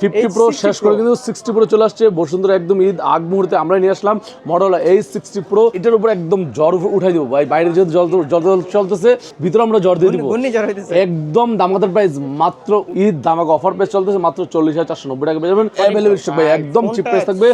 Fifty pro শেষ করে কিন্তু সিক্সটি প্রো চলে আসছে। বসুন্ধরা একদম ঈদ আগ মুহূর্তে আমরা নিয়ে আসলাম। মডেল এই সিক্সটি প্রো এটার উপর একদম জ্বর উঠাই দিব। ভাই বাইরে যেহেতু জল জল চলতেছে ভিতরে আমরা জ্বর দিয়ে দিব। একদম দামাদার প্রাইস মাত্র ঈদ দামাক অফার প্রাইস চলতেছে মাত্র চল্লিশ হাজার চারশো নব্বই টাকা পেয়ে যাবেন। অ্যাভেলেবল ভাই একদম চিপ প্রাইস থাকবে।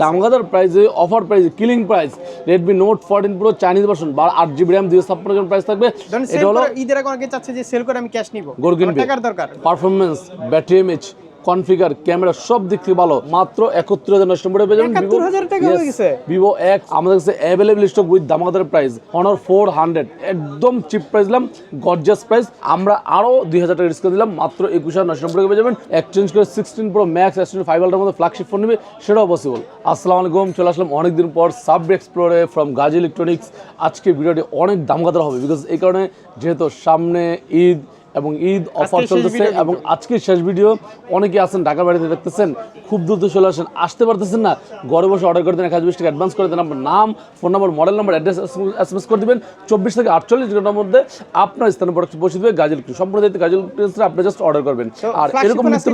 দামাদার প্রাইসে অফার প্রাইসে killing price Redmi Note fourteen pro Chinese version বা আট জিবি র্যাম দুই ছাপ্পান্ন জন প্রাইস থাকবে। এটা হলো ঈদের আগে চাচ্ছে যে সেল করে আমি ক্যাশ নিব। গরু আমার টাকার দরকার। Performance battery MH configure camera সব দিক থেকে ভালো। মাত্র একাত্তর হাজার নশো নম্বরে পেয়ে যাবেন 71,000 টাকা গেছে? ভিভো এক্স আমাদের কাছে অ্যাভেলেবল স্টক উইথ দামাদার প্রাইস অনার ফোর হান্ড্রেড একদম চিপ প্রাইস দিলাম গর্জাস প্রাইস আমরা আরও দুই হাজার টাকা ডিসকাউন্ট দিলাম মাত্র একুশ হাজার নশো নম্বরে পেয়ে যাবেন। এক্সচেঞ্জ করে sixteen pro max twenty five alter মধ্যে ফ্ল্যাগশিপ ফোন নেবে সেটাও পসিবল আসসালামু আলাইকুম চলে আসলাম অনেকদিন পর সাব এক্সপ্লোরে ফ্রম গাজী ইলেকট্রনিক্স আজকে ভিডিওটি অনেক দামগাদার হবে বিকজ এই কারণে যেহেতু সামনে ঈদ এবং ঈদ অফার চলতেছে এবং আজকে শেষ ভিডিও অনেকে আছেন ঢাকার বাড়িতে দেখতেছেন খুব দ্রুত চলে আসেন আসতে পারতেছেন না। ঘরে বসে অর্ডার করে দেন এক হাজার বিশ টাকা অ্যাডভান্স করে দেন। আপনার নাম phone number model number address S M S করে দিবেন। চব্বিশ থেকে আটচল্লিশ ঘণ্টার মধ্যে আপনার স্থানে প্রোডাক্ট পৌঁছে দেবে গাজল সম্পূর্ণ দায়িত্ব গাজল আপনি জাস্ট অর্ডার করবেন। আর এরকম নিত্য?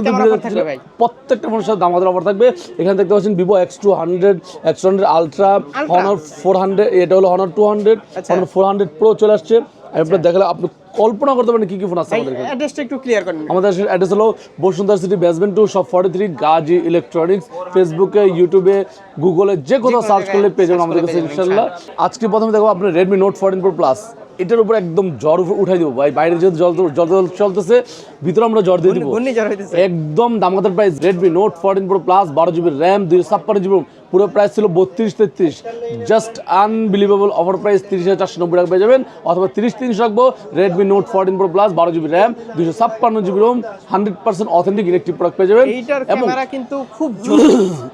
প্রত্যেকটা ফোনের সাথে দামাদার অফার থাকবে। এখানে দেখতে পাচ্ছেন Vivo X two hundred X two hundred ultra Honor four hundred এটা হলো Honor two hundred. Honor four hundred pro চলে আসছে। আমি আপনার দেখালে আপনি কল্পনা করতে পারেন কি কি ফোন আছে আমাদের এখানে অ্যাড্রেসটা একটু ক্লিয়ার করেন আমাদের অ্যাড্রেস হলো বসুন্ধরা সিটি বেসমেন্ট টু সব ফর্টি থ্রি গাজী ইলেকট্রনিক্স ফেসবুকে ইউটিউবে গুগলে যে কোথাও কোনো সার্চ করলে পেয়ে যাবেন আমাদের কাছে ইনশাল্লাহ। আজকে প্রথমে দেখো আপনার Redmi note fourteen pro plus এটার উপর একদম জ্বর উঠাই দিব। ভাই বাইরে যেহেতু জল জল জল চলতেছে ভিতরে আমরা জ্বর দিয়ে দিব। একদম দামাদার price Redmi note fourteen pro plus বারো জিবি র্যাম দুই ছাপ্পান্ন জিবি পুরো প্রাইস ছিল বত্রিশ তেত্রিশ। জাস্ট আনবিলিভেবল অফার প্রাইস তিরিশ হাজার চারশো নব্বই টাকা পেয়ে যাবেন। অথবা তিরিশ তিরিশ রাখব। Redmi note fourteen pro plus বারো জিবি র্যাম দুশো ছাপ্পান্ন GB ROM hundred percent authentic electric product পেয়ে যাবেন। এবং কিন্তু খুব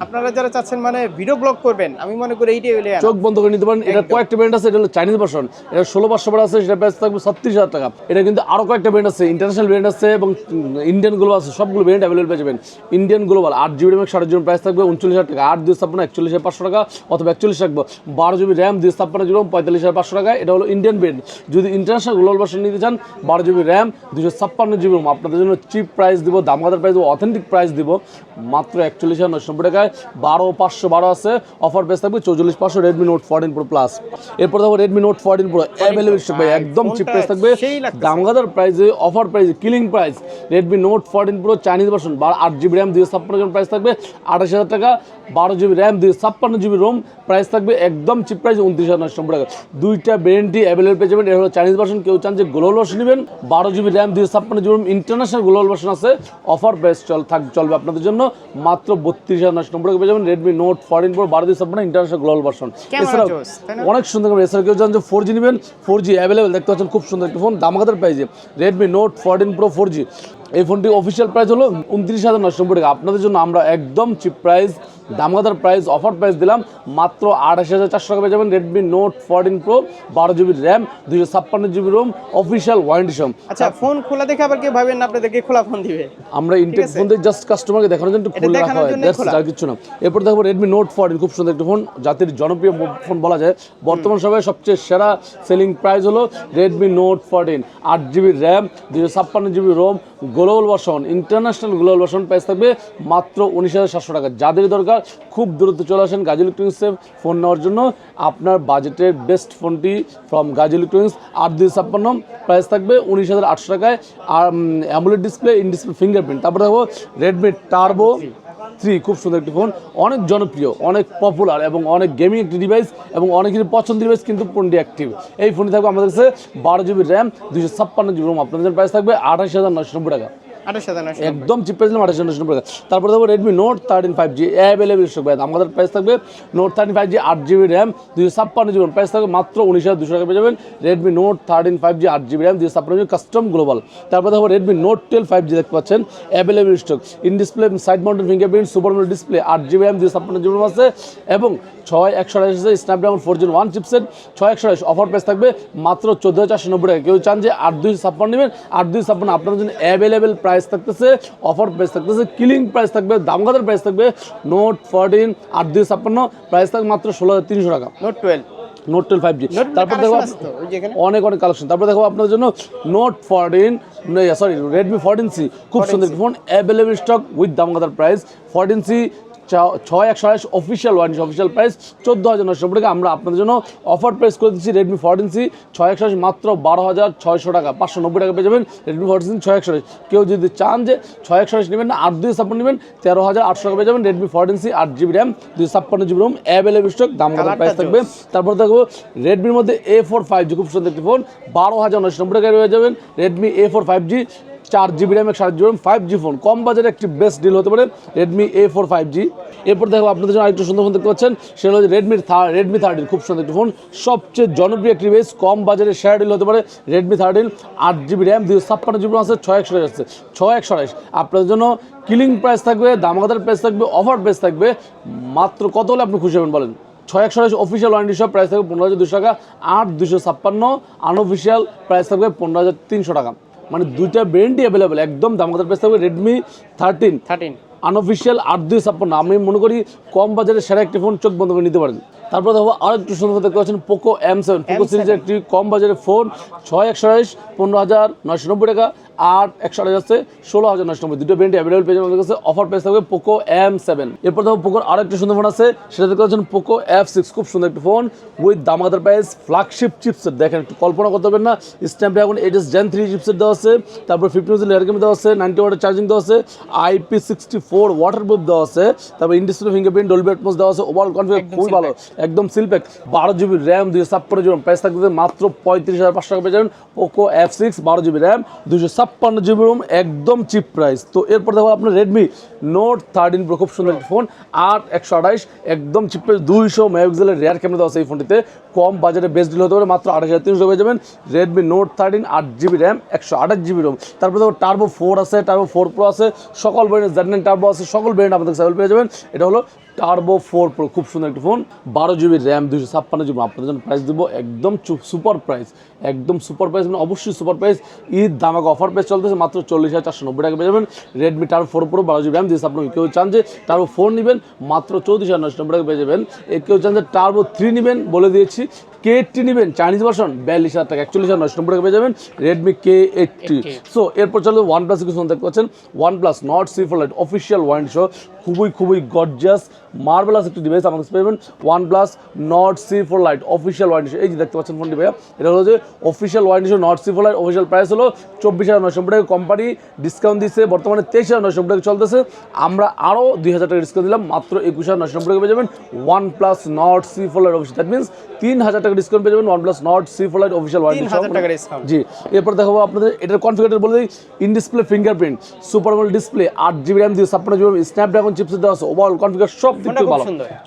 আপনারা যারা চাচ্ছেন মানে ভিডিও ব্লগ করবেন আমি মনে করি এইটাই হলে চোখ বন্ধ করে নিতে পারেন। এটা কয়েকটা ব্র্যান্ড আছে এটা হলো চাইনিজ ভার্সন এটা ষোলো পাঁচশো বার আছে সেটা প্রাইস থাকবে ছত্রিশ হাজার টাকা। এটা কিন্তু আরও কয়েকটা ব্র্যান্ড আছে ইন্টারন্যাশনাল ব্র্যান্ড আছে এবং ইন্ডিয়ান গ্লোবাল আছে। সবগুলো ব্র্যান্ড অ্যাভেলেবল পেয়ে যাবেন। ইন্ডিয়ান গ্লোবাল আট জিবি র্যাম সাড়ে জিবি প্রাইস থাকবে উনচল্লিশ হাজার টাকা। আট দুই ছাপ্পান্ন একচল্লিশ হাজার পাঁচশো টাকা অথবা একচল্লিশ রাখব। বারো জিবি র্যাম দুই ছাপ্পান্ন জিবি পঁয়তাল্লিশ হাজার পাঁচশো টাকা এটা হলো ইন্ডিয়ান ব্র্যান্ড যদি ইন্টারন্যাশনাল গ্লোবাল ভার্সন নিতে চান বারো জিবি র্যাম দুশো ছাপ্পান্ন জিবি আপনাদের জন্য চিপ প্রাইস দিব দামগাদার প্রাইস দিব অথেন্টিক প্রাইস দিব মাত্র একচল্লিশ হাজার নশো নব্বই টাকায়। বারো পাঁচশো বারো আছে অফার প্রাইস থাকবে চৌচল্লিশ পাঁচশো Redmi note fourteen pro plus এরপর দেখো Redmi note fourteen pro available একদম চিপ প্রাইস থাকবে। দামগাদার প্রাইসে অফার প্রাইসে killing price Redmi note fourteen pro Chinese version আট জিবি র্যাম দুই ছাপ্পান্ন জন প্রাইস থাকবে আঠাশ হাজার টাকা। বারো জিবি র্যাম দুই ছাপ্পান্ন জিবি রোম প্রাইস থাকবে একদম চিপ প্রাইস উনত্রিশ হাজার নব্বই টাকা। দুইটা ব্র্যান্ডই অ্যাভেলেবল পেয়ে যাবেন। এটা হলো চাইনিজ ভার্সন কেউ চান যে গ্লোবাল ভার্সন নেবেন। বারো জিবি র্যাম দুই ছাপ্পান্ন GB ROM international global version আছে। অফার প্রাইস চল থাক চলবে আপনাদের জন্য। মাত্র বত্রিশ হাজার নব্বই টাকা পেয়ে যাবেন। রেডমি নোট ফোরটিন প্রো বারো দুই ছাপ্পান্ন ইন্টারন্যাশনাল গ্লোবাল ভার্সন এছাড়াও? অনেক সুন্দর এছাড়া কেউ জানেন যে ফোর জি নেবেন ফোর জি অ্যাভেলেবেল দেখতে পাচ্ছেন খুব সুন্দর একটা ফোন দামাকাতার প্রাইজে Redmi note fourteen pro four G এই ফোনটি অফিসিয়াল প্রাইস হলো উনত্রিশ হাজার নশো নব্বই টাকা। আপনাদের জন্য আমরা একদম চিপ প্রাইস দামাদার প্রাইস অফার প্রাইস দিলাম। মাত্র আঠাশ হাজার চারশো টাকা পেয়ে যাবেন রেডমি নোট ফোরটিন প্রো বারো জিবি র্যাম দুশো ছাপ্পান্ন জিবি রোম অফিসিয়াল ওয়ারেন্টি সম আচ্ছা ফোন খোলা দেখে আবার কেউ ভাবেন না আপনাদেরকে খোলা ফোন দিবে। আমরা ইনটেক ফোন দিয়ে জাস্ট কাস্টমারকে দেখানোর জন্য খুলে রাখা হয়। আর কিছু না। এরপর দেখব রেডমি নোট ফোরটিন খুব সুন্দর একটা ফোন। জাতির জনপ্রিয় ফোন বলা যায়। বর্তমান সময়ে সবচেয়ে সেরা সেলিং প্রাইস হলো রেডমি নোট ফোরটিন আট জিবি র্যাম দুশো ছাপ্পান্ন GB ROM global version, international global version price থাকবে মাত্র উনিশ হাজার সাতশো টাকা। যাদের দরকার, খুব দ্রুত চলে আসেন গাজী ইলেকট্রনিক্সে ফোন নেওয়ার জন্য। আপনার বাজেটের বেস্ট ফোনটি ফ্রম গাজী ইলেকট্রনিক্স আট দুই ছাপ্পান্ন প্রাইস থাকবে উনিশ হাজার আটশো টাকায়। আর AMOLED display in display fingerprint তারপরে দেখো রেডমি টার্বো থ্রি খুব সুন্দর একটি ফোন, অনেক জনপ্রিয়, অনেক পপুলার এবং অনেক গেমিং একটি ডিভাইস এবং অনেকের পছন্দের ডিভাইস কিন্তু ফোনটি অ্যাক্টিভ এই ফোনটি থাকবে আমাদের কাছে বারো জিবি র্যাম দুশো ছাপ্পান্ন জিবি রোম আপনাদের প্রাইস থাকবে আঠাশ হাজার নশো নব্বই টাকা। একদম চিপ আঠাশ হাজার তারপরে দেখব Redmi note thirteen five G available stock আমাদের প্রাইস থাকবে নোট থার্টিন ফাইভ জি আট জিবি র্যাম দুশো ছাপ্পান্ন জিবি প্রাইস থাকবে মাত্র উনিশ হাজার দুশো টাকা পেয়ে যাবেন Redmi note thirteen five G আট জিবি র্যাম দুশো ছাপ্পান্ন জিবি কাস্টম গ্লোবাল তারপরে দেখব Redmi note twelve five G দেখতে পাচ্ছেন available stock in display side mounted fingerprint super display আট জিবি র্যাম দুশো ছাপ্পান্ন জিবি আছে। এবং ছয় একশো আঠাশ Snapdragon four gen one chipset ছয় একশো আঠাশ অফার প্রাইস থাকবে মাত্র চোদ্দ হাজার চারশো নব্বই টাকা। কেউ চান যে আট দুই ছাপ্পান্ন নেবেন আট দুই ছাপ্পান্ন আপনার জন্য অ্যাভেলেবেল প্রাইস থাকতেছে অফার প্রাইস থাকতেছে কিলিং প্রাইস থাকবে দামগাদের প্রাইস থাকবে নোট ফোরটিন আট দুই ছাপ্পান্ন প্রাইস থাকবে মাত্র ষোলো হাজার তিনশো টাকা। Note twelve note twelve five G তারপর দেখো। অনেক অনেক কালেকশন। তারপর দেখো আপনাদের জন্য note fourteen sorry Redmi fourteen C খুব সুন্দর ফোন অ্যাভেলেবল স্টক উইথ দামগাদার প্রাইস ফোরটিন সি ছয় একশো আড়াইশ অফিসিয়াল ওয়ারেন্টি অফিসিয়াল প্রাইস চোদ্দ হাজার নশো টাকা। আমরা আপনাদের জন্য অফার প্রাইস করে দিচ্ছি রেডমি ফোরটিন সি ছয় একশো মাত্র বারো হাজার ছয়শো টাকা। পাঁচশো নব্বই টাকা পেয়ে যাবেন রেডমি ফোরটিন সি ছয় একশো কেউ যদি চান যে ছয় একশো নেবেন না আট দুই ছাপ্পান্ন নেবেন তেরো হাজার আটশো টাকা পেয়ে যাবেন রেডমি ফোরটিন সি আট জিবি র্যাম দুই ছাপ্পান্ন জিবি রোম অ্যাভেলেবল স্টক দাম টা প্রাইস থাকবে। তারপর দেখব রেডমির মধ্যে এ ফোর ফাইভ জি খুব সুন্দর একটি ফোন বারো হাজার নশো নব্বই টাকায় রয়ে যাবেন Redmi A four five G চার জিবি র্যাম একশো আট GB RAM five G phone কম বাজারে একটি বেস্ট ডিল হতে পারে Redmi A four five G এরপর দেখো আপনাদের জন্য আরেকটু সুন্দর ফোন দেখতে পাচ্ছেন, সেটা হচ্ছে রেডমি রেডমির রেডমি থার্টিন খুব সুন্দর একটি ফোন সবচেয়ে জনপ্রিয় একটি বেস কম বাজারে শেয়ার ডিল হতে পারে রেডমি থার্টিন আট জিবি র্যাম দুশো ছাপ্পান্ন জিবি আছে, ছয় একশো আছে, ছয় একশো আড়াইশ আপনাদের জন্য কিলিং প্রাইস থাকবে দামাগাদার প্রাইস থাকবে অফার প্রাইস থাকবে, মাত্র কত হলে আপনি খুশি হবেন বলেন? ছয় একশো আড়াইশ অফিসিয়াল ওয়ারেন্টি সব প্রাইস থাকবে পনেরো হাজার দুশো টাকা, আট দুশো ছাপ্পান্ন আনঅফিসিয়াল প্রাইস থাকবে পনেরো হাজার তিনশো টাকা। মানে দুইটা ব্র্যান্ডই অ্যাভেলেবেল একদম দাম প্রাইস থাকবে রেডমি থার্টিন থার্টিন আনঅফিসিয়াল আট দুই ছাপ্পান্ন। আমি মনে করি কম বাজারে সেরা একটি ফোন চোখ বন্ধ করে নিতে পারেন। তারপর দেখো আরও একটু সুন্দর দেখতে পাচ্ছেন পোকো এম সেভেন পোকো সিরিজের একটি কম বাজারে ফোন ছয় একশো আড়াইশ পনেরো হাজার নয়শো নব্বই টাকা আট একশো আড়াইশ আছে ষোলো হাজার নয়শো নব্বই। দুটো ব্র্যান্ড অ্যাভেলেবল পেয়ে আমাদের কাছে। অফার প্রাইস থাকবে পোকো এম সেভেন এরপর দেখো পোকোর আরও একটি সুন্দর ফোন আছে সেটা দেখতে পাচ্ছেন পোকো এফ সিক্স খুব সুন্দর একটি ফোন উইথ দামাদার প্রাইস ফ্ল্যাগশিপ চিপসেট দেখেন একটু কল্পনা করতে পারবেন না স্ট্যাম্পে এখন এইটস জেন থ্রি চিপসেট দেওয়া আছে তারপর ফিফটি ওয়াজ লেয়ার দেওয়া আছে নাইনটি ওয়াটার চার্জিং দেওয়া আছে IP sixty four waterproof দেওয়া আছে তারপর ইন্ডিসপ্লে ফিঙ্গারপ্রিন্ট ডলবি অ্যাটমস দেওয়া আছে ওভারঅল কনফিগার খুবই ভালো। একদম সিলপ্যাক বারো জিবি র্যাম দুশো ছাপ্পান্ন জিবি প্রাইস থাকবে মাত্র পঁয়ত্রিশ হাজার পাঁচশো টাকা। পেয়ে যাবেন পোকো এফ সিক্স বারো জিবি র্যাম দুশো ছাপ্পান্ন জিবি রোম, একদম চিপ প্রাইস তো এরপর দেখো আপনার রেডমি নোট থার্টিন প্রো খুব সুন্দর ফোন আট একশো আঠাইশ একদম চিপ প্রাইস দুইশো মেগাপিক্সেলের রেয়ার ক্যামেরা দেওয়া এই ফোনটিতে কম বাজারে বেস্ট ডিল হতে পারে, মাত্র আঠাশ হাজার তিনশো পেয়ে যাবেন রেডমি নোট থার্টিন আট জিবি র্যাম, একশো আঠাশ জিবি রোম। তারপর দেখো টার্বো ফোর আছে টার্বো ফোর প্রো আছে, সকল ব্র্যান্ডের জেড নাইন টার্বো আছে, সকল ব্র্যান্ড আপনাদের সাইকেল পেয়ে যাবেন। এটা হলো টার্বো ফোর প্রো খুব সুন্দর একটা ফোন বারো জিবি র্যাম দুশো ছাপ্পান্ন জিবি আপনাদের জন্য প্রাইস দেবো একদম সুপার প্রাইস একদম সুপার প্রাইস মানে অবশ্যই সুপার প্রাইস ঈদ দামাকে অফার প্রাইস চলতেছে, মাত্র চল্লিশ হাজার চারশো নব্বই টাকা পেয়ে যাবেন। রেডমি টার্বো ফোর প্রো বারো জিবি র্যাম দুশো ছাপ্পান্ন কেউ চান যে টার্বো ফোর নেবেন, মাত্র চৌত্রিশ হাজার নশো নব্বই টাকা পেয়ে যাবেন। কেউ চান যে টার্বো থ্রি নেবেন, বলে দিয়েছি। কে এইটটি নেবেন চাইনিজ ভার্সন বিয়াল্লিশ হাজার টাকা একচল্লিশ হাজার নশো নব্বই টাকা পেয়ে যাবেন রেডমি কে এইটটি সো এরপর চলো ওয়ান প্লাস কিছু দেখতে পাচ্ছেন OnePlus Nord C four lite official warranty show খুবই খুবই গর্জিয়াস মার্বেলাস একটি ডিভাইস আমাদের কাছে পাবেন OnePlus Nord C four lite official warranty এই যে দেখতে পাচ্ছেন ফোনটি ভাইয়া এটা হলো যে official warranty show Nord C four lite official price হলো চব্বিশ হাজার নশো টাকা। কোম্পানি ডিসকাউন্ট দিচ্ছে বর্তমানে তেইশ হাজার নশো টাকা চলতেছে। আমরা আরও দুই হাজার টাকা ডিসকাউন্ট দিলাম মাত্র একুশ হাজার নশো টাকা পেয়ে যাবেন OnePlus Nord C four lite official that means তিন হাজার টাকা ডিসকাউন্ট পেয়ে যাবেন। OnePlus Nord C four lite official warranty টাকা ডিসকাউন্ট জি। এরপর দেখাবো আপনাদের এটার কনফিগারেটর বলে দিই in display fingerprint super AMOLED display আট জিবি র্যাম দিয়ে ছাপ্পান্ন জিবি স্ন্যাপড্রাগন চিপসেট দেওয়া আছে। ওভারঅল কনফিগার সব দিক থেকে ভালো।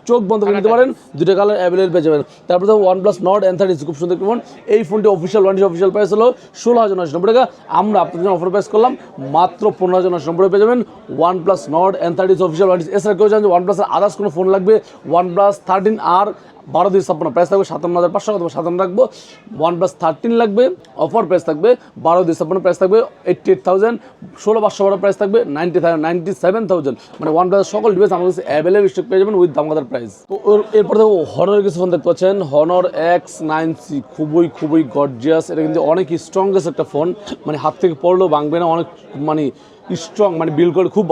চোখ বন্ধ করে নিতে পারেন দুটো কালার অ্যাভেলেবল পেয়ে যাবেন। তারপর দেখো OnePlus Nord N thirty খুব সুন্দর ফোন এই ফোনটি অফিসিয়াল ওয়ারেন্টি অফিসিয়াল প্রাইস হলো ষোলো হাজার নশো নব্বই টাকা। আমরা আপনাদের জন্য অফার প্রাইস করলাম মাত্র পনেরো হাজার নশো নব্বই পেয়ে যাবেন। OnePlus Nord N thirty official warranty এছাড়া কেউ জানেন যে ওয়ান প্লাসের আদার্স কোনো ফোন লাগবে? ওয়ান প্লাস থার্টিন আর বারো দুই ছাপ্পান্ন প্রাইস থাকবে, সাতান্ন হাজার পাঁচশো অথবা সাতান্ন রাখব। ওয়ান প্লাস থার্টিন লাগবে অফার প্রাইস থাকবে, বারো দুই ছাপ্পান্ন প্রাইস থাকবে এইটটি এইট থাউজেন্ড ষোলো পাঁচশো বারো প্রাইস থাকবে নাইনটি নাইনটি সেভেন থাউজেন্ড মানে ওয়ান প্লাস সকল ডিভাইস আমাদের কাছে অ্যাভেলেবল স্টক পেয়ে যাবেন উইথ দামগাদার প্রাইস তো এরপর দেখো হনরের কিছু ফোন দেখতে পাচ্ছেন। হনর এক্স নাইন সি খুবই খুবই গর্জিয়াস এটা কিন্তু অনেক স্ট্রংগেস্ট একটা ফোন মানে হাত থেকে পড়লেও ভাঙবে না, অনেক মানে স্ট্রং মানে বিল করে খুব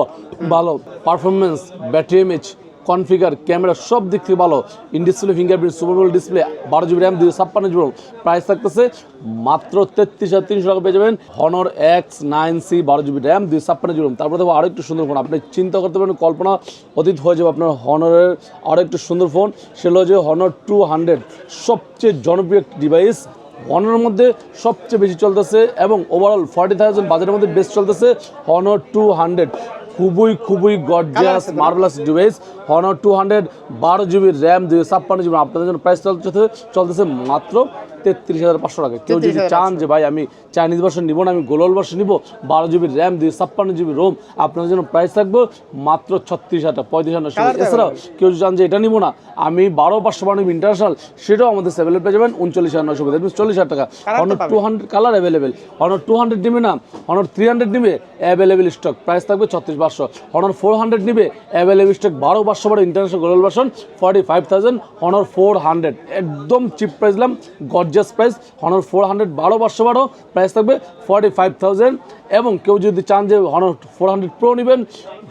ভালো performance battery image configure, camera সব দিক থেকে ভালো। In display fingerprint super AMOLED display বারো জিবি র্যাম দুশো ছাপ্পান্ন জিবি প্রাইস থাকতেছে মাত্র তেত্রিশ হাজার তিনশো টাকা পেয়ে যাবেন হনর এক্স নাইন সি বারো জিবি র্যাম দুশো ছাপ্পান্ন জিবি তারপরে দেখব আরও একটু সুন্দর ফোন আপনি চিন্তা করতে পারেন, কল্পনা অতীত হয়ে যাবে আপনার হনরের আরও একটু সুন্দর ফোন সেটা যে হনর টু হান্ড্রেড সবচেয়ে জনপ্রিয় একটি ডিভাইস হনরের মধ্যে সবচেয়ে বেশি চলতেছে এবং ওভারঅল ফর্টি থাউজেন্ড বাজারের মধ্যে বেস্ট চলতেছে হনর টু হান্ড্রেড খুবই খুবই gorgeous marvellous device Honor two hundred বারো জিবি র্যাম দুই ছাপ্পান্ন জিবি আপনাদের জন্য প্রাইস চলছে চলতেছে মাত্র তেত্রিশ হাজার পাঁচশো টাকা। কেউ যদি চান যে ভাই আমি চাইনিজ ভার্সন নিব না আমি গ্লোবাল ভার্সন নিব বারো জিবি র্যাম দুই ছাপ্পান্ন জিবি রোম আপনার জন্য প্রাইস থাকবে মাত্র ছত্রিশ হাজার পঁয়ত্রিশ হাজার এছাড়াও কেউ যদি চান যে এটা নিব না আমি বারো পাঁচশো বারো ইন্টারন্যাশনাল সেটাও আমাদের সেভেল পেয়ে যাবেন উনচল্লিশ হাজার নশো চল্লিশ হাজার টাকা। Honor two hundred colour available Honor two hundred নিবে না অনর থ্রি হান্ড্রেড নিবে অ্যাভেলেবেল স্টক প্রাইস থাকবে ছত্রিশ পাঁচশো। অনর ফোর হান্ড্রেড নিবে অ্যাভেলেবেল স্টক বারো পাঁচশো বারো international global version forty five thousand Honor four hundred একদম চিপ প্রাইস দিলাম gorgeous price Honor four hundred বারো পাঁচশো বারো। প্রাইস থাকবে ফর্টি ফাইভ থাউজেন্ড এবং কেউ যদি চান যে হনর ফোর হান্ড্রেড প্রো নেবেন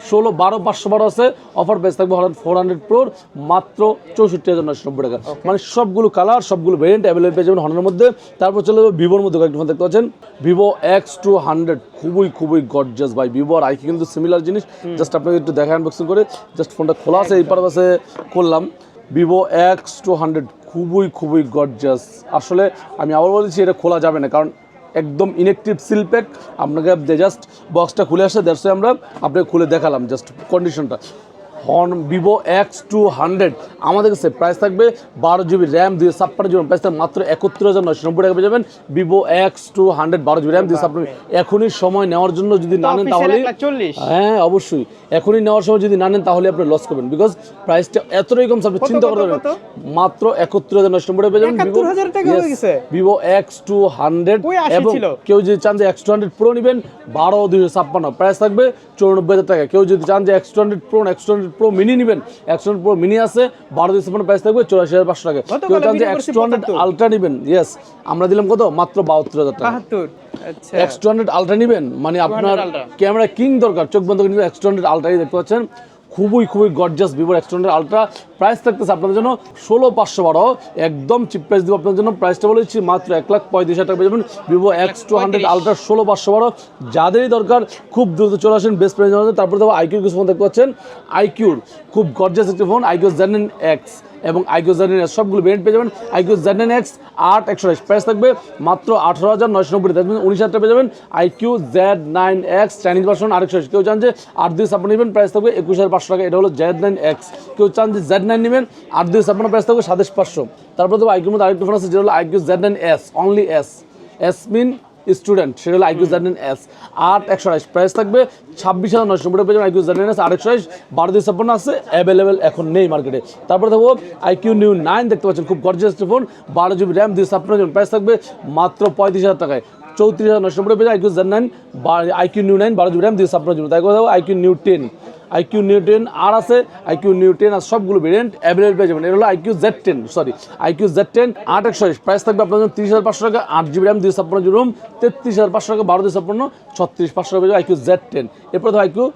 ষোলো বারো পাঁচশো বারো আছে। অফার প্রাইস থাকবে হনর ফোর হান্ড্রেড প্রোর মাত্র চৌষট্টি হাজার নশো নব্বই টাকা। মানে সবগুলো কালার সবগুলো ভেরিয়েন্ট অ্যাভেলেবল পেয়ে যাবেন হনরের মধ্যে। তারপর চলে যাবে ভিভোর মধ্যে কয়েকটি ফোন দেখতে পাচ্ছেন। ভিভো এক্স টু হান্ড্রেড খুবই খুবই গর্জাস ভাই। ভিভো আর আইকি কিন্তু সিমিলার জিনিস। জাস্ট আপনাকে একটু দেখা আনবক্সিং করে। জাস্ট ফোনটা খোলা আছে এই পারপাসে করলাম। ভিভো এক্স টু হান্ড্রেড খুবই খুবই গর্জাস আসলে আমি আবার বলেছি, এটা খোলা যাবে না, কারণ একদম ইনেকটিভ সিল প্যাক আপনাকে জাস্ট বক্সটা খুলে আসে দ্যাটস আমরা আপনাকে খুলে দেখালাম জাস্ট কন্ডিশনটা হর্ন ভিভো এক্স টু হান্ড্রেড আমাদের কাছে প্রাইস থাকবে বারো জিবি র্যাম দুই ছাপ্পান্ন জিবি প্রাইস থাকবে মাত্র একত্রিশ হাজার নয়শো নব্বই টাকা পেয়ে যাবেন ভিভো এক্স টু হান্ড্রেড বারো জিবি র্যাম দুই ছাপ্পান্ন এখনই সময় নেওয়ার জন্য যদি না নেন তাহলে হ্যাঁ অবশ্যই। এখনই নেওয়ার সময় যদি না নেন তাহলে আপনি লস করবেন বিকজ প্রাইসটা এতটাই কম আপনি চিন্তা করতে পারবেন মাত্র একত্রিশ হাজার নয়শো নব্বই টাকা পেয়ে যাবেন 71,000 টাকা গেছে? ভিভো এক্স টু হান্ড্রেড এবং কেউ যদি চান যে এক্স টু হান্ড্রেড প্রো নেবেন বারো দুইশো ছাপ্পান্ন। প্রাইস থাকবে চৌরানব্বই হাজার টাকা। কেউ যদি চান যে X two hundred pro X two hundred pro mini নেবেন। হান্ড্রেড প্রো মিনি আছে বারো ডিসেম্বর প্রাইস থাকবে চৌরাশি হাজার পাঁচশো টাকা। কেউ চান যে এক্স টু হান্ড্রেড আলট্রা নেবেন ইয়েস আমরা দিলাম কত? মাত্র বাহাত্তর হাজার টাকা। এক্স টু হান্ড্রেড আলট্রা নেবেন মানে আপনার ক্যামেরা কিং দরকার চোখ বন্ধ করে এক্স টু হান্ড্রেড আলট্রাই দেখতে পাচ্ছেন। খুবই খুবই গর্জাস ভিভোর এক্স হান্ড্রেড আলট্রা প্রাইস থাকতেছে আপনাদের জন্য ষোলো পাঁচশো বারো। একদম চিপ প্রাইস দেবো আপনাদের জন্য। প্রাইসটা বলেছি মাত্র এক লাখ পঁয়ত্রিশ হাজার টাকা পেয়ে যাবেন Vivo X two hundred ultra ষোলো পাঁচশো বারো। যাদেরই দরকার খুব দ্রুত চলে আসেন বেস্ট প্রাইস তারপরে দেখো আইকিউর কিছু ফোন দেখতে পাচ্ছেন। আইকিউর খুব গর্জাস একটি ফোন আইকিউ জেন এক্স এবং আইকিউ জেন এক্স সবগুলো ভেরিয়েন্ট পেয়ে যাবেন। আইকিউ জেন এক্স আট একশো প্রাইস থাকবে। মাত্র আঠারো হাজার নয়শো নব্বই উনিশ হাজার পেয়ে যাবেন iQOO Z nine X Chinese version আরেকশো কেউ চান যে আট দুই ছাপ্পান্ন নেবেন প্রাইস থাকবে একুশ হাজার পাঁচশো টাকা। এটা হলো জেড নাইন এক্স কেউ চান যে জেড নাইন নেবেন, আট দুই ছাপ্পান্ন প্রাইস থাকবে সাতাশ পাঁচশো। তারপরে তো আইকিউর মধ্যে আরেকটা ফোন আছে, যেটা হলো iQOO Z nine S only S S mean student, সেটা হলো আইকিউ জেড নাইন এস আট একশো আঠাশ প্রাইস থাকবে ছাব্বিশ হাজার নয়শো নব্বই টাকা। পেয়ে যাবেন আইকিউ জেড নাইন এস আট একশো আঠাশ বারো দুই ছাপ্পান্ন আছে অ্যাভেলেবেল এখন নেই মার্কেটে তারপরে দেখব আইকিউ নিউ নাইন দেখতে পাচ্ছেন, খুব গর্জিয়াস ফোন বারো জিবি র্যাম দুই ছাপ্পান্ন জিবি প্রাইস থাকবে মাত্র পঁয়ত্রিশ হাজার টাকায়। চৌত্রিশ হাজার নয়শো নব্বই পেয়ে iQOO Z nine iQOO Neo nine বারো জিবি র্যাম দুই ছাপ্পান্ন জিবি তাই কথা iQOO Neo ten iQOO Neo ten R আছে, আইকিউ নিউ টেন আর সবগুলো ভেরিয়েন্ট অ্যাভেলেবল পেয়ে যাবেন। এটা হলো iQOO Z ten sorry iQOO Z ten আট একশো প্রাইস থাকবে আপনার জন্য তিরিশ হাজার পাঁচশো টাকা, আট জিবি র্যাম দুই ছাপ্পান্ন জিবি রুম তেত্রিশ হাজার পাঁচশো টাকা, বারো দুই ছাপ্পান্ন, ছত্রিশ পাঁচশো টাকা আইকিউ জেড টেন এরপর তো iQOO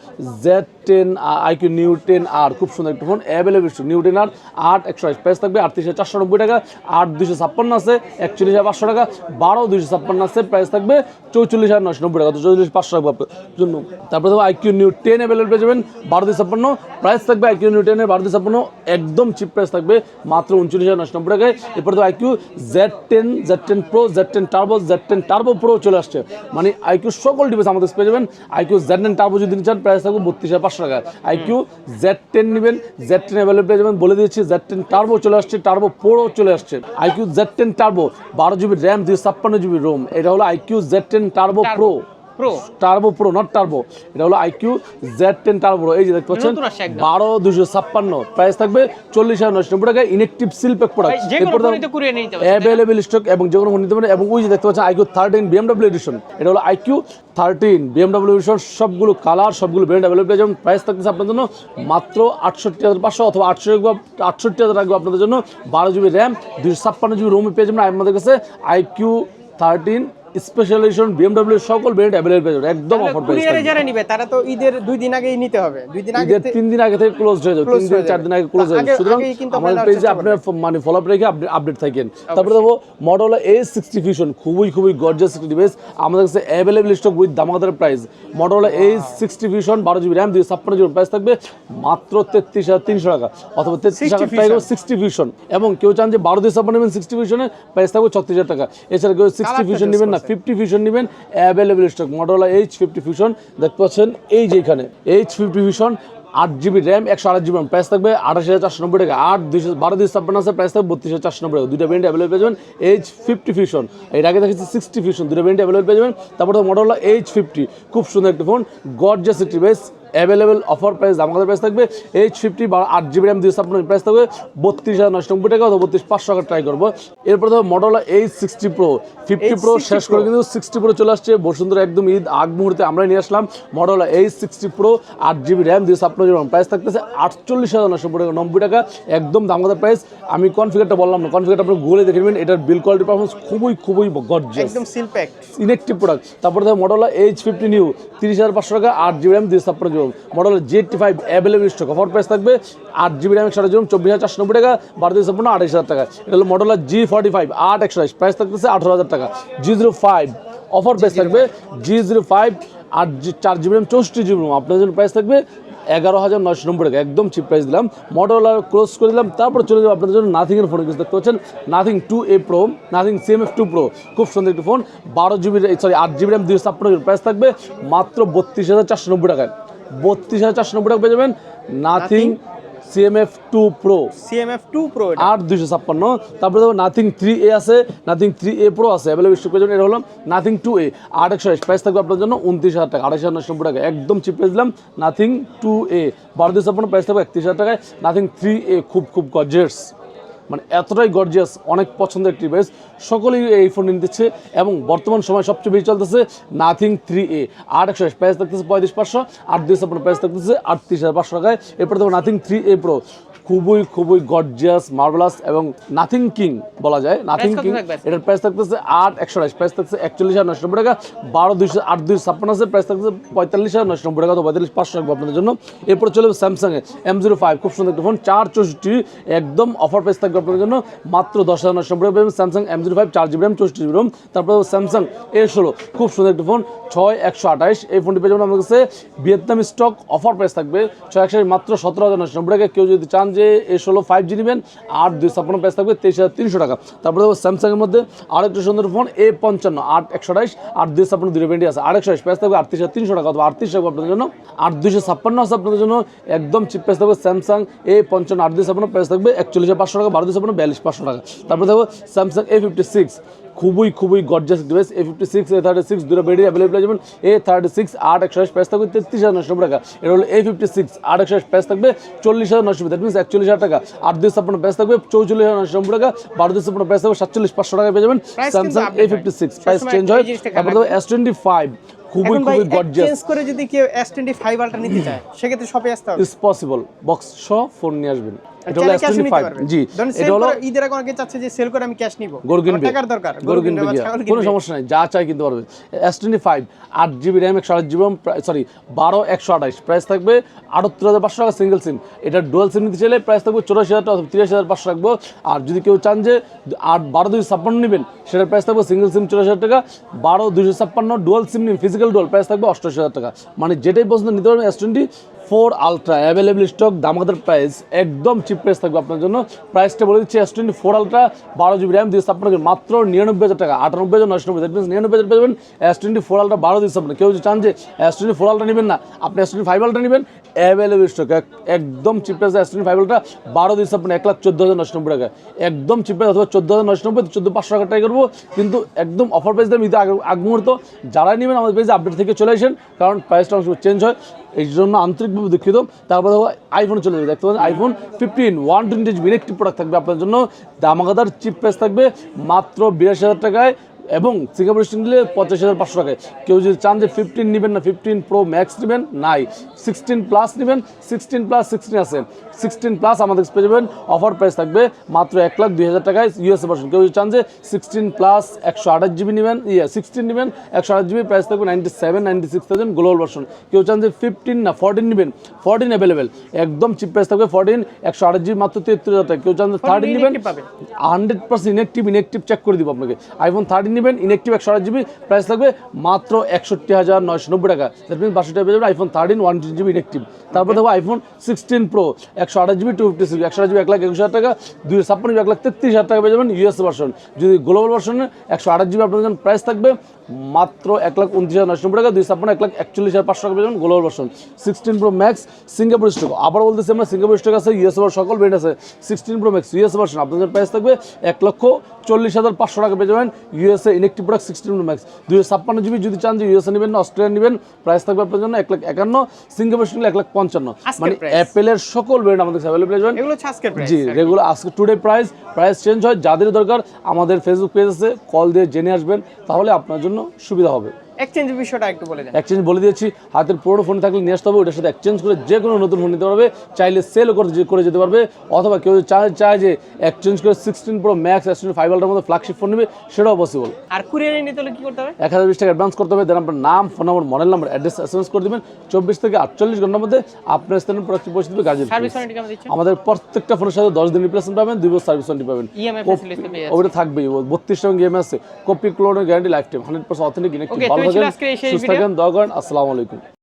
Z ten iQOO Neo ten R, খুব সুন্দর একটা phone available Neo ten R আট একশো প্রাইস থাকবে আটত্রিশ হাজার চারশো নব্বই টাকা, আট দুশো ছাপ্পান্ন আছে, একচল্লিশ হাজার পাঁচশো টাকা, বারো দুশো ছাপ্পান্ন আছে। প্রাইস থাকবে চৌচল্লিশ হাজার নশো নব্বই টাকা। তো চৌচল্লিশ পাঁচশো টাকা জন্য। তারপরে দেখো আইকিউ নিউ টেন অ্যাভেলেবল পেয়ে যাবেন বারো দুই ছাপ্পান্ন প্রাইস থাকবে আইকিউ নিউ টেনের বারো দুই ছাপ্পান্ন, একদম চিপ প্রাইস থাকবে, মাত্র উনচল্লিশ হাজার নশো নব্বই টাকায়। এরপরে তো iQOO Z ten Z ten pro Z ten turbo Z ten turbo pro চলে আসছে। মানে আইকিউ সকল ডিভাইস আমাদের পেয়ে যাবেন। আইকিউ জেড টেন টার্বো যদি চান প্রাইস থাকবে বত্রিশ হাজার পাঁচশো টাকা। আইকিউ জেড টেন নেবেন জেড টেন অ্যাভেলেবল পেয়ে যাবেন। বলে দিয়েছি জেড টেন টার্বো চলে আসছে টার্বো প্রো চলে আসছে। আইকিউ জেড টেন টার্বো বারো জিবি র্যাম দুই ছাপ্পান্ন জিবি রোম এটা হলো iQOO Z ten turbo pro pro turbo pro not turbo এটা হলো আইকিউ জেড টেন টার্বো এই যে দেখতে পাচ্ছেন। বারো দুশো ছাপ্পান্ন। প্রাইস থাকবে চল্লিশ হাজার নশো নব্বই টাকায়। Inactive seal pack product available stock এবং যে কোনো নিতে পারেন এবং ওই যে দেখতে পাচ্ছেন আইকিউ থার্টিন বিএমডাব্লিউ এডিশন এটা হলো আইকিউ থার্টিন বিএমডাব্লিউ এডিশন সবগুলো কালার সবগুলো ব্র্যান্ড অ্যাভেলেবল যেমন প্রাইস থাকতেছে আপনার জন্য মাত্র আটষট্টি হাজার পাঁচশো অথবা আটশো আটষট্টি হাজার রাখব আপনাদের জন্য। বারো জিবি র্যাম দুশো ছাপ্পান্ন জিবি রোমে পেয়ে যাবেন। আমাদের কাছে iQOO thirteen special edition BMW সকল ব্র্যান্ড অ্যাভেলেবল পেয়ে একদম অফার প্রাইস কুরিয়ারে যারা নিবে তারা তো ঈদের দুই দিন আগেই নিতে হবে। দুই দিন আগে তিন দিন আগে থেকে ক্লোজ হয়ে যাবে তিন দিন চার দিন আগে ক্লোজ হয়ে যাবে। সুতরাং আমাদের পেজে আপনার মানে ফলো আপ রেখে আপডেট থাকেন। তারপরে দেখো মডেল এ সিক্সটি ফিউশন খুবই খুবই গর্জাস একটি ডিভাইস আমাদের কাছে available stock with দামাদার price model A sixty fusion বারো জিবি র্যাম দুই ছাপ্পান্ন জিবি প্রাইস থাকবে মাত্র তেত্রিশ হাজার তিনশো টাকা। অথবা তেত্রিশ 60 হাজার টাকা সিক্সটি ফিউশন এবং কেউ চান যে বারো দুই ছাপ্পান্ন নেবেন সিক্সটি ফিউশনের প্রাইস থাকবে ছত্রিশ হাজার টাকা। এছাড়া কেউ সিক্সটি ফিউশন নেবেন না। ফিফটি ফিউশন নেবেন available stock model H fifty fusion দেখতে পাচ্ছেন এই যে এখানে এইচ ফিফটি ফিউশন আট জিবি র্যাম একশো আট জিবি প্রাইস থাকবে, আঠাশ হাজার চারশো নব্বই টাকা আট দুইশো, বারো দুইশো ছাপ্পান্ন আছে প্রাইস থাকবে বত্রিশ হাজার চারশো নব্বই টাকা। দুইটা ব্যান্ড অ্যাভেলেবল পেয়ে যাবেন এইচ ফিফটি ফিউশন এর আগে দেখেছি সিক্সটি ফিউশন দুটো ব্যান্ড অ্যাভেলেবল পেয়ে যাবেন। তারপর মডেল এইচ ফিফটি খুব সুন্দর একটি ফোন গর্জাস একটি বেস অ্যাভেলেবেল অফার প্রাইস আমাদের প্রাইস থাকবে এইচ ফিফটি বা আট জিবি র্যাম দুইশো ছাপ্পান্ন প্রাইস থাকবে বত্রিশ হাজার নশো নব্বই টাকা অথবা বত্রিশ পাঁচশো টাকা ট্রাই করব। এরপর ধরো model H sixty pro fifty pro শেষ করে কিন্তু সিক্সটি প্রো চলে আসছে। বসুন্ধরা একদম ঈদ আগ মুহূর্তে আমরা নিয়ে আসলাম। মডেল এইচ সিক্সটি প্রো আট জিবি র্যাম দুইশো ছাপ্পান্ন জিবি প্রাইস থাকতেছে আটচল্লিশ হাজার নশো টাকা নব্বই টাকা। একদম দাম দামগাদার প্রাইস আমি কনফিগারটা বললাম না কনফিগারটা আপনি গুগলে দেখে নেবেন। এটার বিল কোয়ালিটি পারফরমেন্স খুবই খুবই গর্জিয়াস একদম সিল প্যাক ইনেকটিভ প্রোডাক্ট তারপরে দেখো মডেল এইচ ফিফটি নিউ তিরিশ হাজার পাঁচশো টাকা আট জিবি র্যাম দুইশো ছাপ্পান্ন GB model JT five available stock offer price থাকবে আট জিবি র্যাম একশো জিবি চব্বিশ হাজার চারশো নব্বই টাকা, বারো দুইশো ছাপ্পান্ন আঠাশ হাজার টাকা। এটা হলো মডেল জি ফর্টি ফাইভ আট একশো প্রাইস থাকতেছে আঠারো হাজার টাকা। G zero five offer price থাকবে জি জিরো ফাইভ আট জি, চার জিবি র্যাম চৌষট্টি জিবি র্যাম আপনার জন্য প্রাইস থাকবে এগারো হাজার নয়শো নব্বই টাকা। একদম চিপ প্রাইস দিলাম। মডেল ক্লোজ করে দিলাম। তারপর চলে যাব আপনাদের জন্য নাথিং এর ফোন কিছু দেখতে পাচ্ছেন। Nothing two A pro nothing CM F two pro খুব সুন্দর একটি ফোন বারো জিবি সরি আট জিবি র্যাম দুইশো ছাপ্পান্ন প্রাইস থাকবে। মাত্র বত্রিশ হাজার চারশো নব্বই টাকায়। বত্রিশ হাজার চারশো নব্বই টাকা পেয়ে যাবেন nothing CMF two pro CMF two pro আট দুইশো ছাপ্পান্ন। তারপরে দেখো নাথিং থ্রি এ আছে নাথিং থ্রি এ প্রো আছে। অ্যাভেলেবল স্টক পেয়ে এটা হলো নাথিং টু এ আট একশো প্রাইস থাকবে আপনার জন্য উনত্রিশ হাজার টাকা আড়াইশ হাজার নব্বই টাকা। একদম চিপ প্রাইস দিলাম নাথিং টু এ বারো দুইশো ছাপ্পান্ন প্রাইস থাকবে একত্রিশ হাজার টাকায়। নাথিং থ্রি এ খুব খুব গর্জিয়াস মানে এতটাই গর্জিয়াস অনেক পছন্দের একটি ডিভাইস সকলেই এই ফোন নিতেছে এবং বর্তমান সময় সবচেয়ে বেশি চলতেছে নাথিং থ্রি এ আট একশো প্রাইস থাকতেছে পঁয়ত্রিশ পাঁচশো আট দুইশো ছাপ্পান্ন প্রাইস থাকতেছে আটত্রিশ হাজার পাঁচশো টাকায়। এরপর দেখো নাথিং থ্রি এ প্রো খুবই খুবই গর্জিয়াস মার্বেলাস এবং নাথিং কিং বলা যায় নাথিং কিং এটার প্রাইস থাকতেছে আট একশো আঠাশ। প্রাইস থাকছে একচল্লিশ হাজার নশো নব্বই টাকা। বারো দুইশো আট দুইশো ছাপ্পান্ন আছে। প্রাইস থাকছে পঁয়তাল্লিশ হাজার নশো নব্বই টাকা। তো পঁয়তাল্লিশ পাঁচশো রাখব আপনাদের জন্য। এরপর চলে যাবে স্যামসাংয়ে এম জিরো ফাইভ খুব সুন্দর একটা ফোন চার চৌষট্টি। একদম অফার প্রাইস থাকবে আপনাদের জন্য। মাত্র দশ হাজার নশো নব্বই টাকা স্যামসাং এম জিরো ফাইভ চার জিবি র্যাম চৌষট্টি জিবি র্যাম তারপর স্যামসাং এ ষোলো। খুব সুন্দর একটা ফোন ছয় একশো আঠাশ। এই ফোনটি পেয়ে যাবেন আমাদের কাছে। ভিয়েতনাম স্টক অফার প্রাইস থাকবে। ছয় একশো মাত্র সতেরো হাজার নশো নব্বই টাকা। কেউ যদি চান যে এ ষোলো ফাইভ জি নেবেন আট দুই ছাপ্পান্ন প্রাইস থাকবে তেইশ হাজার তিনশো টাকা। তারপরে দেখো স্যামসাংয়ের মধ্যে আরেকটা সুন্দর ফোন এ পঞ্চান্ন, আট একশো আঠাশ, আর দুই ছাপ্পান্ন দুই ভেন্টি আছে। আর একশো আঠাশ প্রাইস থাকবে আটত্রিশ হাজার তিনশো টাকা, অথবা আটত্রিশ আপনাদের জন্য আট দুশো ছাপ্পান্ন আছে আপনাদের জন্য, একদম চিপ প্রাইস থাকবে স্যামসাং এ পঞ্চান্ন আট দুই ছাপ্পান্ন প্রাইস থাকবে একচল্লিশ হাজার পাঁচশো টাকা, বারো দুই ছাপ্পান্ন, বিয়াল্লিশ, পাঁচশো টাকা। তারপরে দেখো স্যামসাং এ ফিফটি সিক্স খুবই খুবই gorgeous device A fifty six A thirty six দুটো বেডি অ্যাভেলেবল যেমন এ থার্টি সিক্স আট একশো প্রাইস থাকবে তেত্রিশ হাজার নশো টাকা। এটা হলো এ ফিফটি সিক্স আট একশো প্রাইস থাকবে চল্লিশ হাজার নশো দ্যাট মিনস একচল্লিশ হাজার টাকা। আট দুই ছাপ্পান্ন প্রাইস থাকবে চৌচল্লিশ হাজার নশো টাকা। বারো দুই ছাপ্পান্ন প্রাইস থাকবে সাতচল্লিশ পাঁচশো টাকা পেয়ে যাবেন। Samsung A fifty six price change হয়। তারপর দেখো এস টোয়েন্টি ফাইভ খুবই খুবই গর্জিয়াস চেঞ্জ করে যদি কেউ এস টোয়েন্টি ফাইভ আলটা নিতে চায় সেক্ষেত্রে শপে আসতে হবে। ইস পসিবল বক্স সহ ফোন নিয়ে আসবেন। এটা হলো। জি এটা হলো ঈদের আগে অনেকে চাচ্ছে যে সেল করে আমি ক্যাশ নিব। টাকার দরকার কোনো সমস্যা নেই যা চাই কিনতে পারবে। সরি প্রাইস থাকবে টাকা সিঙ্গেল সিম এটা ডুয়াল সিম নিতে চাইলে প্রাইস থাকবে টাকা তিরাশি হাজার পাঁচশো রাখব। আর যদি কেউ চান যে আট বারো দুই ছাপ্পান্ন নেবেন সেটার প্রাইস থাকবে সিঙ্গেল সিম চৌরাশি হাজার টাকা বারো দুইশো ছাপ্পান্ন ডুয়াল সিম নিন ফিজিক্যাল ডুয়াল প্রাইস থাকবে অষ্টআশি হাজার টাকা। মানে যেটাই পছন্দ নিতে পারবেন S twenty four ultra available stock দামাদার price একদম চিপ প্রাইস থাকবে আপনার জন্য। প্রাইসটা বলে দিচ্ছি এস টোয়েন্টি ফোর আলট্রা বারো জিবি র্যাম ছাপ্পান্ন জিবি মাত্র নিরানব্বই হাজার টাকা, আটানব্বই হাজার নশো নব্বই দ্যাট মিনস নিরানব্বই হাজার পেয়ে যাবেন এস টোয়েন্টি ফোর আলট্রা বারো দিয়ে ছাপ্পান্ন কেউ যদি চান যে এস টোয়েন্টি ফোর আলট্রা নেবেন না, আপনি এস টোয়েন্টি ফাইভ আলট্রা নেবেন অ্যাভেলেবল স্টক একদম cheap price S twenty five ultra বারো দিয়ে ছাপ্পান্ন এক লাখ চোদ্দ হাজার নশো নব্বই টাকা। একদম চিপ প্রাইস অথবা চোদ্দ হাজার নশো নব্বই, চোদ্দ পাঁচশো টাকা ট্রাই করব, কিন্তু একদম অফার প্রাইস ঈদের আগ মুহূর্ত যারা নেবেন আমাদের পেজে আপডেট থেকে চলে আসেন, কারণ প্রাইসটা সময় চেঞ্জ হয়। এই জন্য আন্তরিকভাবে দুঃখিত তারপরে দেখো আইফোন চলে যাবে দেখতে পাচ্ছেন iPhone fifteen one twenty GB electric product থাকবে। আপনার জন্য দামাগাদার চিপ প্রাইস থাকবে। মাত্র বিরাশি হাজার টাকায় এবং সিঙ্গাপুর স্টিং দিলে পঁচাশি হাজার পাঁচশো টাকায়। কেউ যদি চান যে ফিফটিন নেবেন না ফিফটিন প্রো ম্যাক্স নেবেন নাই। সিক্সটিন প্লাস নেবেন সিক্সটিন প্লাস সিক্সটিন আছে। সিক্সটিন প্লাস আমাদের কাছে পেয়ে যাবেন। অফার প্রাইস থাকবে মাত্র এক লাখ দুই হাজার টাকায় ইউএসএ ভার্সন কেউ যদি চান যে সিক্সটিন প্লাস একশো আঠাশ জিবি নেবেন ইয়ে সিক্সটিন নেবেন একশো আঠাশ জিবি প্রাইস থাকবে ninety seven ninety six thousand global version কেউ চান যে ফিফটিন না ফোরটিন নেবেন ফোরটিন অ্যাভেলেবেল একদম চিপ প্রাইস থাকবে ফোরটিন একশো আঠাশ জিবি মাত্র তেত্রিশ হাজার টাকা কেউ চান যে থার্টিন নেবেন hundred percent inactive inactive check করে দিব আপনাকে। আইফোন থার্টিন নেবেন ইনএক্টিভ একশো আট জিবি প্রাইস থাকবে মাত্র একষট্টি হাজার নয়শো নব্বই টাকা। দ্যাট মিনস বাষট্টি টাকা পেয়ে যাবেন iPhone thirteen one GB inactive তারপর দেখব আইফোন সিক্সটিন প্রো একশো আঠাশ জিবি টু ফিফটি সিক্স একশো আট জিবি এক লাখ একুশ হাজার টাকা দুই ছাপ্পান্ন জিবি এক লাখ তেত্রিশ হাজার টাকা পেয়ে যাবেন ইউএস ভার্সন যদি গ্লোবাল ভার্সনে একশো আঠাশ জিবি আপনার জন্য প্রাইস থাকবে মাত্র এক লাখ উনত্রিশ হাজার নয়শো নব্বই টাকা দুই ছাপ্পান্ন এক লাখ একচল্লিশ হাজার পাঁচশো টাকা পেয়ে যাবেন global version sixteen pro max Singapore stock আবার বলতেছি আমরা সিঙ্গাপুর স্টক আছে ইউএস ভার্সন সকল ব্র্যান্ড আছে। Sixteen pro max US version আপনাদের প্রাইস থাকবে এক লক্ষ চল্লিশ হাজার পাঁচশো টাকা পেয়ে যাবেন USA electric product sixty max দুই ছাপ্পান্ন জিবি যদি চান যে ইউএসএ নেবেন অস্ট্রেলিয়া নেবেন প্রাইস থাকবে আপনার জন্য এক লাখ একান্ন সিঙ্গাপুর স্টক এক লাখ পঞ্চান্ন। মানে অ্যাপেলের সকল ব্র্যান্ড আমাদের অ্যাভেলেবল হয়ে জি রেগুলার আজকে টুডে প্রাইস প্রাইস চেঞ্জ হয় যাদের দরকার আমাদের ফেসবুক পেজ আছে কল দিয়ে জেনে আসবেন তাহলে আপনার জন্য সুবিধা হবে। এক্সচেঞ্জের বিষয়টা একটু বলে দেন। এক্সচেঞ্জ বলে দিয়েছি হাতের পুরোনো ফোন থাকলে নিয়ে আসতে হবে ওটার সাথে এক্সচেঞ্জ করে যে কোনো নতুন ফোন নিতে পারবে চাইলে সেল করে যেতে পারবে অথবা কেউ চায় চায় যে এক্সচেঞ্জ করে sixteen pro max exchange five ultra মধ্যে ফ্ল্যাগশিপ ফোন নেবে সেটাও পসিবল আর কুরিয়ারে নিতে হলে কি করতে হবে? এক হাজার বিশ টাকা অ্যাডভান্স করতে হবে দেন আপনার নাম phone number model number address S M S করে দেবেন চব্বিশ থেকে আটচল্লিশ ঘণ্টার মধ্যে আপনার স্থানে প্রোডাক্টটি পৌঁছে দেবে দিচ্ছেন? আমাদের প্রত্যেকটা ফোনের সাথে দশ দিন রিপ্লেসমেন্ট পাবেন দুই বছর সার্ভিস ওয়ারেন্টি পাবেন। ওটা থাকবেই বত্রিশ টাকা গেম আছে। Copy ক্লোনের guarantee life time hundred percent authentic Okay, সুস্থ video। থাকেন দোয়া করেন আসসালামু আলাইকুম